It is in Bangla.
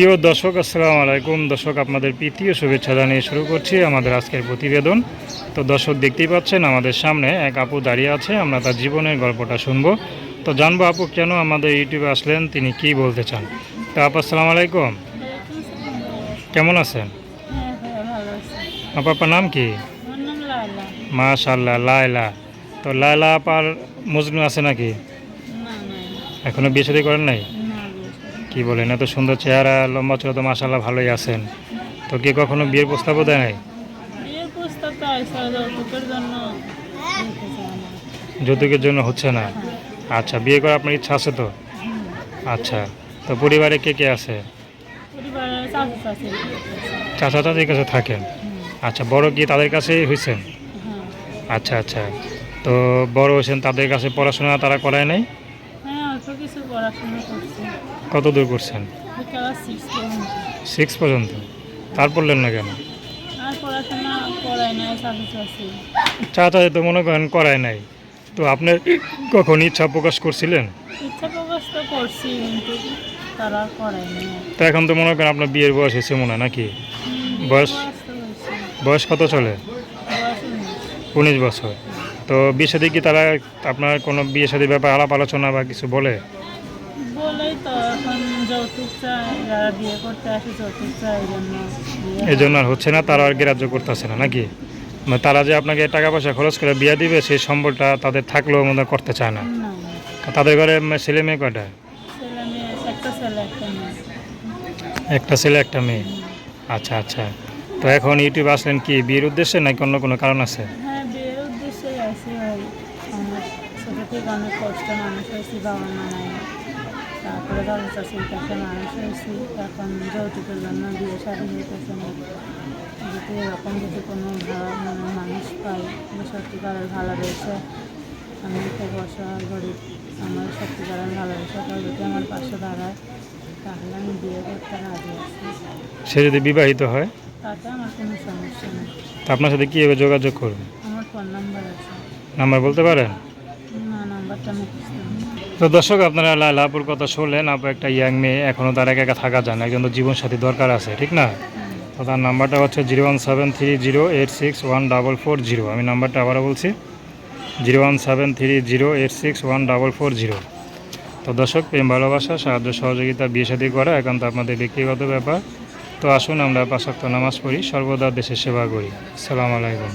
প্রিয় দর্শক আসসালামু আলাইকুম। দর্শক আপনাদের প্রীতীয় শুভেচ্ছা জানিয়ে শুরু করছি আমাদের আজকের প্রতিবেদন। তো দর্শক দেখতেই পাচ্ছেন আমাদের সামনে এক আপু দাঁড়িয়ে আছে আমরা তার জীবনের গল্পটা শুনব। তো জানব আপু কেন আমাদের ইউটিউবে আসলেন তিনি কি বলতে চান? তো আপু আসসালামু আলাইকুম। কেমন আছেন? আপু আপনার নাম কি? মাশাল্লাহ লায়লা। তো লায়লা আপার মজনু আছে নাকি? এখনও বিয়ে করেন নাই? কি বলেন এত সুন্দর চেহারা লম্বা চড়া তো মাশাল্লাহ ভালোই আছেন। তো কে কখনো বিয়ের প্রস্তাবও দেয় নাই? যৌতুকের জন্য হচ্ছে না? আচ্ছা বিয়ে করার আপনার ইচ্ছা আছে তো? আচ্ছা তো পরিবারে কে কে আছে? চাচা চাচির কাছে থাকেন। আচ্ছা বড় কি তাদের কাছেই হয়েছেন হ্যাঁ। আচ্ছা আচ্ছা তো বড় হয়েছেন তাদের কাছে পড়াশোনা তারা করায় নাই? হ্যাঁ অল্প কিছু পড়াশোনা করছি। কত দূর করছেন? সিক্স পর্যন্ত। তার পড়লেন না কেন? নাই চাচা তো মনে করেন করায় নাই। তো আপনি কখন ইচ্ছা প্রকাশ করছিলেন? তো এখন তো মনে করেন আপনার বিয়ের বয়স হয়েছে মনে হয় নাকি? বয়স? বয়স কত চলে? উনিশ। বছর। তো বিয়ে সাথে কি তারা আপনার কোনো বিয়ে সাথে ব্যাপার আলাপ আলোচনা বা কিছু বলে? বলেই তো এখন যৌতুক চায় যারা বিয়ে করতে আসে যৌতুক চায় এই জন্য এই জন্য আর হচ্ছে না তারা আর গ্রাহ্য করতেছে না নাকি? মানে তারা যে আপনাকে টাকা পয়সা খরচ করে বিয়ে দিবে সেই সম্বলটা তাদের থাকলেও মনে করতে চায় না। তাদের ঘরে ছেলে মেয়ে কয়টা? একটা ছেলে একটা মেয়ে। আচ্ছা আচ্ছা। তো এখন ইউটিউব আসলেন কি বিয়ের উদ্দেশ্যে নাকি অন্য কোনো কারণ আছে? হ্যাঁ অনেক কষ্ট মানুষ হয়েছি বাবা মা নাই। তারপরে বাবা চাষির কাছে মানুষ হয়েছি এখন যৌতুকের জন্য বিয়ে শাদী হইতেছে না যদি এরকম যদি কোনো মানে মানুষ পাই যে সত্যিকারের ভালোবেসে আমি খুব অসহায় গরিব আমার সত্যিকারের ভালোবাসা কেউ যদি আমার পাশে দাঁড়ায় তাহলে আমি বিয়ে করতে রাজি আছি। সে যদি বিবাহিত হয়? তাতে আমার কোনো সমস্যা নেই। আপনার সাথে কীভাবে যোগাযোগ করবে? আমার ফোন নাম্বার আছে। নাম্বার বলতে পারেন না নাম্বারটা মুখস্থ নেই। তো দর্শক, আপনারা লাইলা আপুর কথা শুনলেন, আপু একটা ইয়াং মেয়ে এখনও তার একা একা থাকা যায় না একজন তো জীবনসাথী দরকার আছে, ঠিক না? তো তার নাম্বারটা হচ্ছে zero one seven three zero eight six one double four zero. আমি নাম্বারটা আবারও বলছি, zero one seven three zero eight six one double four zero. তো দর্শক, প্রেম, ভালোবাসা, সাহায্য, সহযোগিতা, বিয়ে শাদী করা একান্ত আপনাদের ব্যক্তিগত ব্যাপার। তো আসুন, আমরা পাশাক্ত নামাজ পড়ি, সর্বদা দেশের সেবা করি। সালাম আলাইকুম।